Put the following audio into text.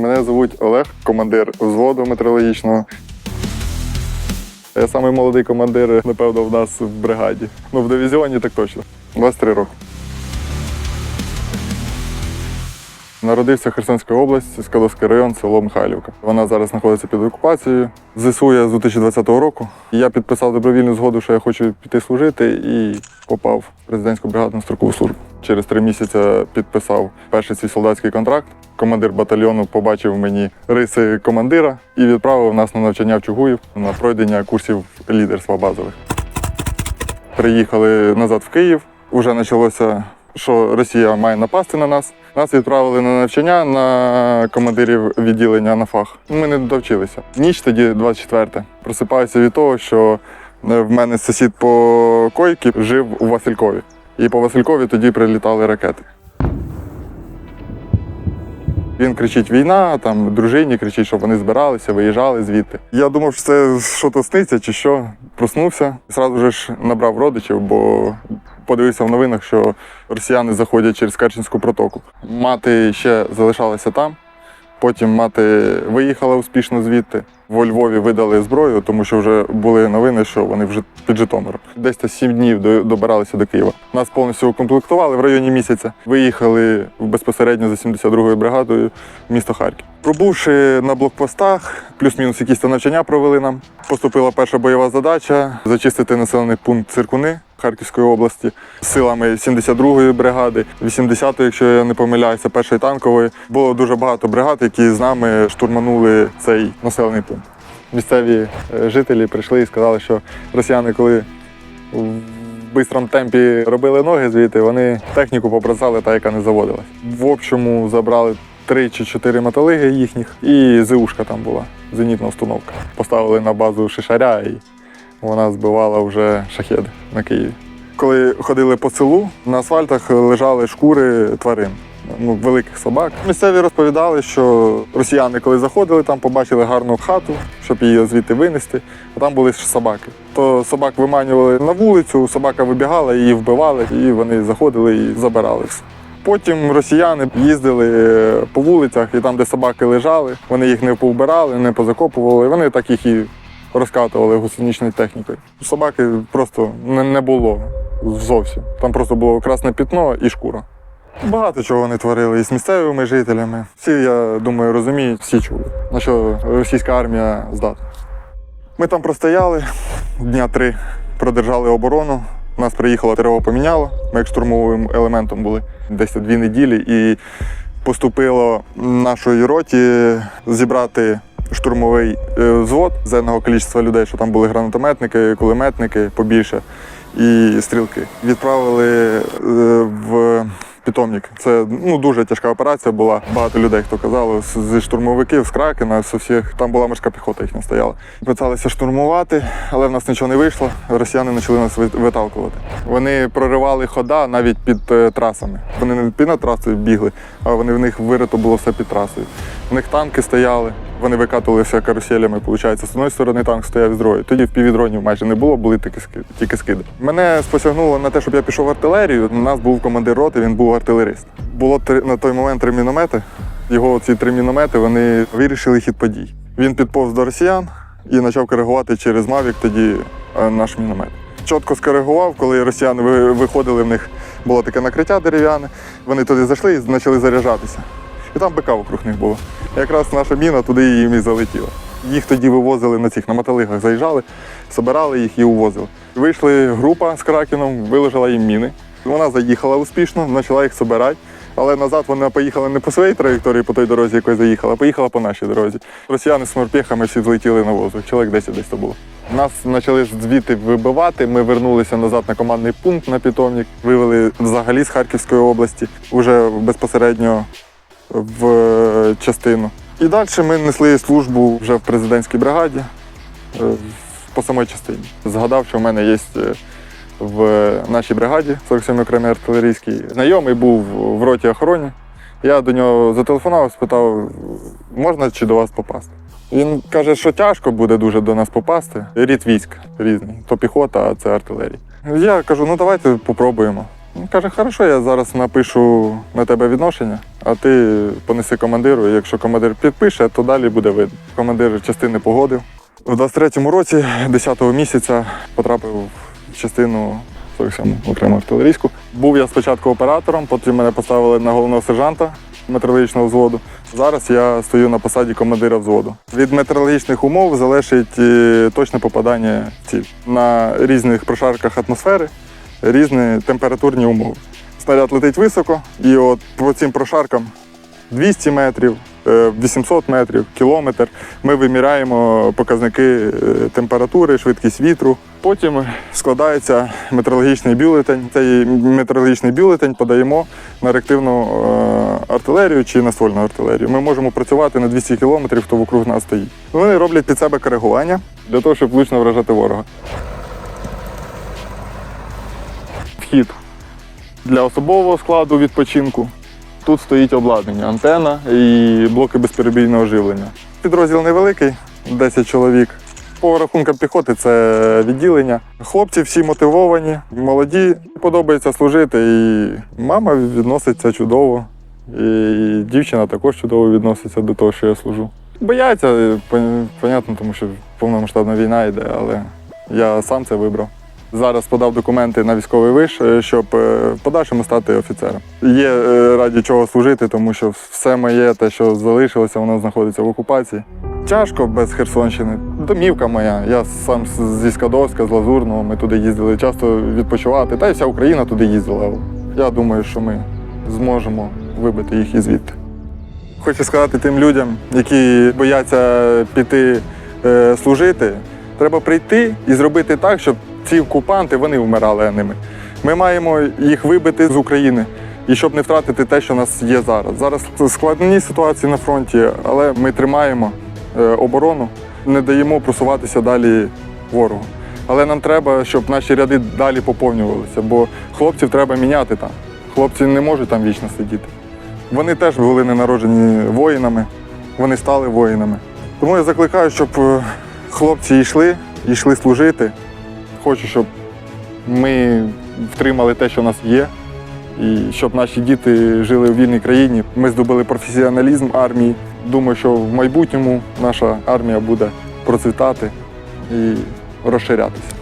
Мене звуть Олег, командир взводу метрологічного. Я самий молодий командир, напевно, в нас в бригаді. Ну, в дивізіоні так точно. 23 роки. Народився в Херсонській області, Скаловський район, село Михайлівка. Вона зараз знаходиться під окупацією. ЗСУ я з 2020 року. Я підписав добровільну згоду, що я хочу піти служити, і попав в президентську бригаду на строкову службу. Через три місяці підписав перший свій солдатський контракт. Командир батальйону побачив мені риси командира і відправив нас на навчання в Чугуїв на пройдення курсів лідерства базових. Приїхали назад в Київ. Уже почалося, що Росія має напасти на нас. Нас відправили на навчання на командирів відділення на фах. Ми не довчилися. Ніч тоді, 24 Просипаюся від того, що е, в мене сусід по койці жив у Василькові. І по Василькові тоді прилітали ракети. Він кричить війна, там дружині кричить, щоб вони збиралися, виїжджали звідти. Я думав, що це що-то сниться чи що. Проснувся. Зразу ж набрав родичів, бо подивився в новинах, що росіяни заходять через Керченську протоку. Мати ще залишалася там. Потім мати виїхала успішно звідти. Во Львові видали зброю, тому що вже були новини, що вони вже під Житомиром. Десь сім днів добиралися до Києва. Нас повністю укомплектували в районі місяця. Виїхали безпосередньо за 72-ю бригадою в місто Харків. Пробувши на блокпостах, плюс-мінус якісь навчання провели нам. Поступила перша бойова задача зачистити населений пункт Циркуни. Харківської області силами 72-ї бригади, 80-ї, якщо я не помиляюся, першої танкової. Було дуже багато бригад, які з нами штурманули цей населений пункт. Місцеві е, жителі прийшли і сказали, що росіяни, коли в бистрому темпі робили ноги звідти, вони техніку побросали та, яка не заводилась. В общому забрали три чи чотири металиги їхніх, і ЗУшка там була, зенітна установка. Поставили на базу шишаря і вона збивала вже шахеди на Києві. Коли ходили по селу, на асфальтах лежали шкури тварин. Ну, великих собак. Місцеві розповідали, що росіяни, коли заходили, там побачили гарну хату, щоб її звідти винести, а там були ж собаки. То собак виманювали на вулицю, собака вибігала, її вбивали, і вони заходили і забирали все. Потім росіяни їздили е, по вулицях, і там, де собаки лежали, вони їх не повбирали, не позакопували. Вони так їх і розкатували гусеничною технікою. Собаки просто не, було зовсім. Там просто було красне пітно і шкура. Багато чого вони творили і з місцевими жителями. Всі, я думаю, розуміють, всі чули, на що російська армія здатна. Ми там простояли дня три, продержали оборону. Нас приїхало ТРО поміняло. Ми як штурмовим елементом були десь дві неділі, і поступило нашої роті зібрати штурмовий е, взвод з одного кількості людей, що там були гранатометники, кулеметники побільше і стрілки. Відправили е, в питомник. Це ну дуже тяжка операція була. Багато людей, хто казав, з- зі штурмовиків, з Кракена, з усіх. Там була морська піхота їхня стояла. Питалися штурмувати, але в нас нічого не вийшло. Росіяни почали нас ви- виталкувати. Вони проривали хода навіть під е, трасами. Вони не під трасою бігли, а вони в них вирито було все під трасою. У них танки стояли. Вони викатувалися каруселями, виходить, з одної сторони танк стояв з другої. Тоді в півдронів майже не було, були тільки скиди. Тільки скиди. Мене спосягнуло на те, щоб я пішов в артилерію. У нас був командир роти, він був артилерист. Було три, на той момент три міномети. Його ці три міномети вони вирішили хід подій. Він підповз до росіян і почав коригувати через Мавік тоді е, наш міномет. Чітко скоригував, коли росіяни виходили, в них було таке накриття дерев'яне. Вони туди зайшли і почали заряджатися. І там бика вокруг них було. Якраз наша міна туди їм і залетіла. Їх тоді вивозили на цих на мотолигах, заїжджали, збирали їх і увозили. Вийшли група з Кракеном, виложила їм міни. Вона заїхала успішно, почала їх збирати. Але назад вона поїхала не по своїй траєкторії, по той дорозі, якою заїхала, а поїхала по нашій дорозі. Росіяни з морпіхами всі злетіли на воздух. Чоловік 10 десь то було. Нас почали звідти вибивати. Ми вернулися назад на командний пункт на питомник, вивели взагалі з Харківської області, уже безпосередньо в е, частину. І далі ми несли службу вже в президентській бригаді е, по самій частині. Згадав, що в мене є е, в нашій бригаді 47-й окремий артилерійський. Знайомий був в роті охороні. Я до нього зателефонував, спитав, можна чи до вас попасти. Він каже, що тяжко буде дуже до нас попасти. Рід військ різний. То піхота, а це артилерія. Я кажу, ну давайте попробуємо. Він каже, хорошо, я зараз напишу на тебе відношення. А ти понеси командиру. І якщо командир підпише, то далі буде видно. Командир частини погодив. У 23-му році, 10-го місяця, потрапив в частину 47 окрему артилерійську. Був я спочатку оператором, потім мене поставили на головного сержанта метеорологічного взводу. Зараз я стою на посаді командира взводу. Від метеорологічних умов залежить е, точне попадання ціль. На різних прошарках атмосфери різні температурні умови. Снаряд летить високо, і от по цим прошаркам 200 метрів, е, 800 метрів, кілометр. Ми виміряємо показники е, температури, швидкість вітру. Потім складається метеорологічний бюлетень. Цей метеорологічний бюлетень подаємо на реактивну е, артилерію чи на ствольну артилерію. Ми можемо працювати на 200 кілометрів, хто вокруг нас стоїть. Вони роблять під себе коригування для того, щоб влучно вражати ворога. Вхід для особового складу відпочинку. Тут стоїть обладнання, антена і блоки безперебійного живлення. Підрозділ невеликий, 10 чоловік. По рахункам піхоти це відділення. Хлопці всі мотивовані, молоді, подобається служити. І мама відноситься чудово. І дівчина також чудово відноситься до того, що я служу. Бояться, пон- понятно, тому що повномасштабна війна йде, але я сам це вибрав. Зараз подав документи на військовий виш, е, щоб е, в подальшому стати офіцером. Є е, раді чого служити, тому що все моє, те, що залишилося, воно знаходиться в окупації. Тяжко без Херсонщини. Домівка моя. Я сам зі Скадовська, з Лазурного. Ми туди їздили часто відпочивати. Та й вся Україна туди їздила. Я думаю, що ми зможемо вибити їх і звідти. Хочу сказати тим людям, які бояться піти е, служити, треба прийти і зробити так, щоб ці окупанти вони вмирали, а не ми. Ми маємо їх вибити з України. І щоб не втратити те, що в нас є зараз. Зараз складні ситуації на фронті, але ми тримаємо е, оборону, не даємо просуватися далі ворогу. Але нам треба, щоб наші ряди далі поповнювалися, бо хлопців треба міняти там. Хлопці не можуть там вічно сидіти. Вони теж були не народжені воїнами, вони стали воїнами. Тому я закликаю, щоб е, хлопці йшли, йшли служити. Хочу, щоб ми втримали те, що в нас є, і щоб наші діти жили у вільній країні. Ми здобули професіоналізм армії. Думаю, що в майбутньому наша армія буде процвітати і розширятися.